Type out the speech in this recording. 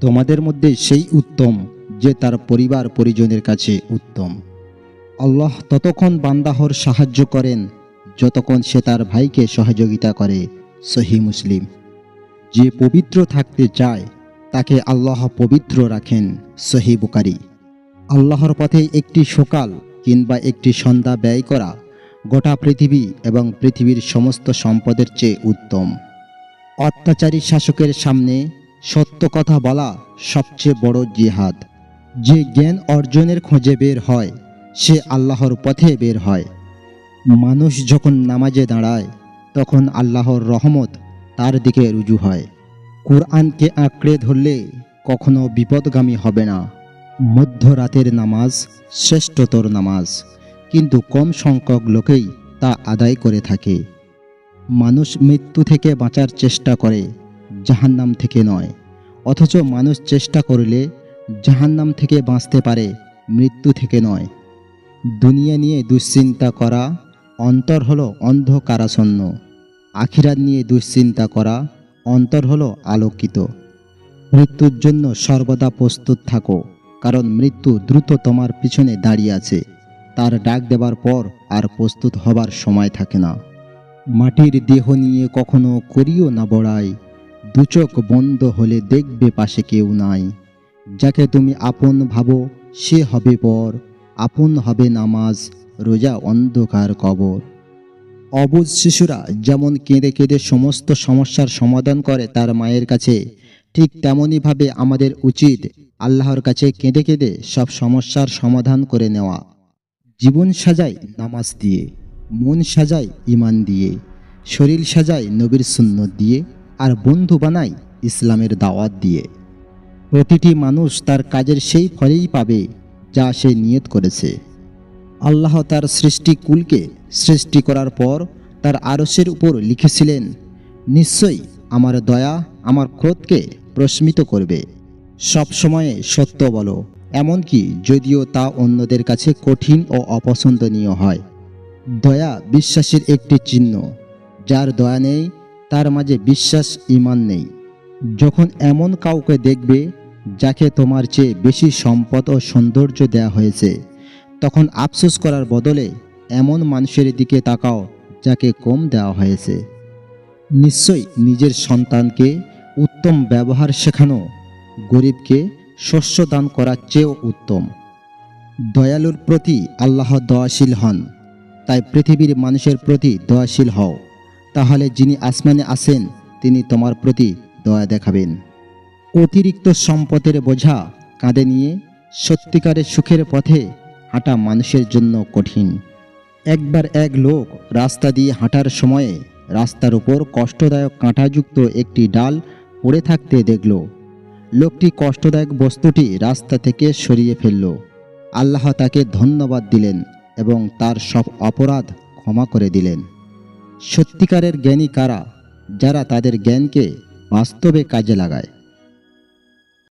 তোমাদের মধ্যে সেই উত্তম যে তার পরিবার পরিজনের কাছে উত্তম। আল্লাহ ততক্ষণ বান্দাহর সাহায্য করেন, যতক্ষণ সে তার ভাইকে সহযোগিতা করে, সহি মুসলিম। যে পবিত্র থাকতে চায়, তাকে আল্লাহ পবিত্র রাখেন, সহি বুকারি আল্লাহর পথে একটি সকাল কিংবা একটি সন্ধ্যা ব্যয় করা গোটা পৃথিবী এবং পৃথিবীর সমস্ত সম্পদের চেয়ে উত্তম। অত্যাচারী শাসকের সামনে সত্য কথা বলা সবচেয়ে বড় জিহাদ। যে জ্ঞান অর্জনের খোঁজে বের হয়, সে আল্লাহর পথে বের হয়। মানুষ যখন নামাজে দাঁড়ায়, তখন আল্লাহর রহমত তার দিকে রুজু হয়। কোরআনকে আঁকড়ে ধরলে কখনো বিপদগামী হবে না। মধ্যরাতের নামাজ শ্রেষ্ঠতর নামাজ, কিন্তু কম সংখ্যক লোকেই তা আদায় করে থাকে। মানুষ মৃত্যু থেকে বাঁচার চেষ্টা করে জাহান্নাম থেকে নয়। অথচ মানুষ চেষ্টা করলে জাহান্নাম থেকে বাঁচতে পারে, মৃত্যু থেকে নয়। দুনিয়া নিয়ে দুশ্চিন্তা করা অন্তর হলো অন্ধকারাসন্ন আখিরাত নিয়ে দুশ্চিন্তা করা অন্তর হলো আলোকিত। মৃত্যুর জন্য সর্বদা প্রস্তুত থাকো, কারণ মৃত্যু দ্রুত তোমার পিছনে দাঁড়িয়ে আছে। তার ডাক দেবার পর আর প্রস্তুত হবার সময় থাকে না। মাটির দেহ নিয়ে কখনো করিও না বড়াই। দুচোখ বন্ধ হলে দেখবে পাশে কেউ নাই। যাকে তুমি আপন ভাবো, সে হবে পর। আপন হবে নামাজ, রোজা, অন্ধকার কবর। অবুজ শিশুরা যেমন কেঁদে কেঁদে সমস্ত সমস্যার সমাধান করে তার মায়ের কাছে, ঠিক তেমনইভাবে আমাদের উচিত আল্লাহর কাছে কেঁদে কেঁদে সব সমস্যার সমাধান করে নেওয়া। জীবন সাজাই নামাজ দিয়ে, মন সাজাই ইমান দিয়ে, শরীর সাজাই নবীর সুন্নত দিয়ে। আর বন্ধু বানাই ইসলামের দাওয়াত দিয়ে। প্রতিটি মানুষ তার কাজের সেই ফলেই পাবে যা সে নিয়ত করেছে। আল্লাহ তার সৃষ্টি কুলকে সৃষ্টি করার পর তার আরসের উপর লিখেছিলেন, নিশ্চয়ই আমার দয়া, আমার ক্রোধকে প্রস্মিত করবে। সব সময়ে সত্য বলো, এমনকি যদিও তা অন্যদের কাছে কঠিন ও অপছন্দনীয় হয়। দয়া বিশ্বাসের একটি চিহ্ন, যার দয়া নেই তার মাঝে বিশ্বাস ইমান নেই। যখন এমন কাউকে দেখবে, যাকে তোমার চেয়ে বেশি সম্পদ ও সৌন্দর্য দেয়া হয়েছে, তখন আফসোস করার বদলে এমন মানুষের দিকে তাকাও, যাকে কম দেওয়া হয়েছে। নিশ্চয়ই নিজের সন্তানকে উত্তম ব্যবহার শেখানো, গরিবকে শস্য দান করার চেয়েও উত্তম। দয়ালুর প্রতি আল্লাহ দয়াশীল হন, তাই পৃথিবীর মানুষের প্রতি দয়াশীল হও। তাহলে যিনি আসমানে আসেন তিনি তোমার প্রতি দয়া দেখাবেন। অতিরিক্ত সম্পদের বোঝা কাঁধে নিয়ে সত্যিকারের সুখের পথে হাঁটা মানুষের জন্য কঠিন। একবার এক লোক রাস্তা দিয়ে হাঁটার সময়ে রাস্তার উপর কষ্টদায়ক কাঁটাযুক্ত একটি ডাল পড়ে থাকতে দেখল। লোকটি কষ্টদায়ক বস্তুটি রাস্তা থেকে সরিয়ে ফেলল। আল্লাহ তাকে ধন্যবাদ দিলেন এবং তার সব অপরাধ ক্ষমা করে দিলেন। সত্যিকারের জ্ঞানী কারা যারা তাদের জ্ঞানকে বাস্তবে কাজে লাগায়?